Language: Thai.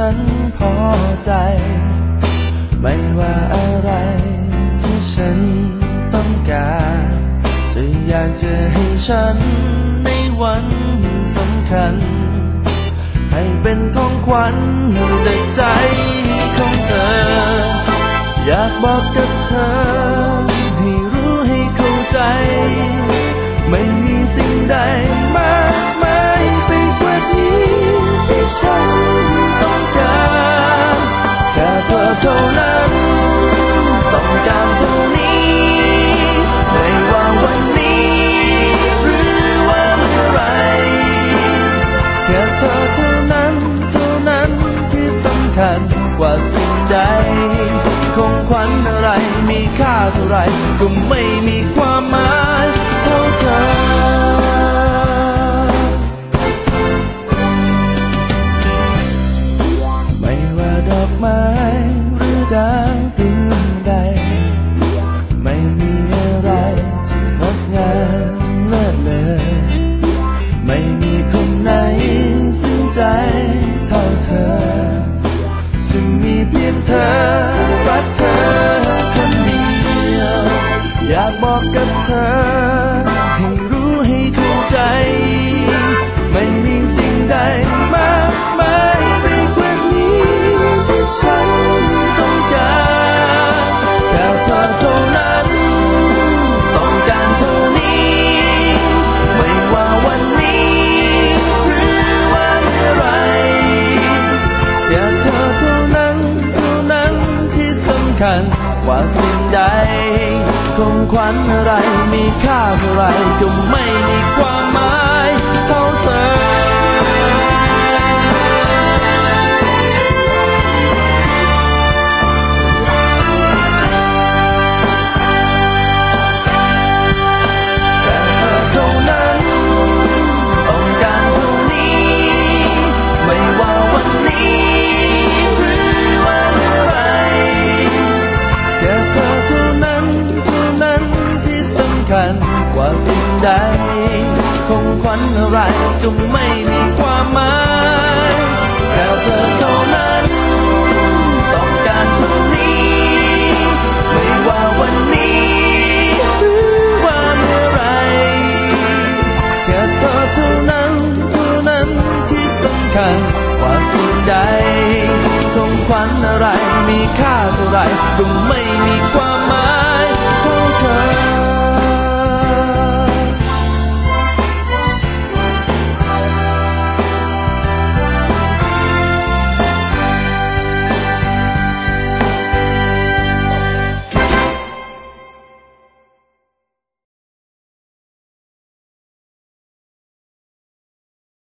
ฉันพอใจ ไม่ว่าอะไรที่ฉันต้องการจะอยากจะให้ฉันในวันสำคัญ ให้เป็นของขวัญจากใจของเธอ อยากบอกกับเธอ เธอเท่านั้นเท่านั้นที่สำคัญกว่าสิ่งใดของขวัญอะไรมีค่าเท่าไรก็ไม่มีความหมาย เธอ รักเธอคนเดียว อยากบอกกับเธอ คัญกว่าสิ่งใดของขวัญอะไรมีค่าเท่าไรก็ไม่มีความหมายเท่า ใดของขวัญอะไรก็ไม่มีความหมายแค่เธอเท่านั้น ต้องการเท่านี้ ไม่ว่าวันนี้หรือว่าเมื่อไรแค่เธอเท่านั้นเท่านั้นที่สำคัญกว่าสิ่งใดของขวัญอะไรมีค่าเท่าไรก็ไม่มีความหมาย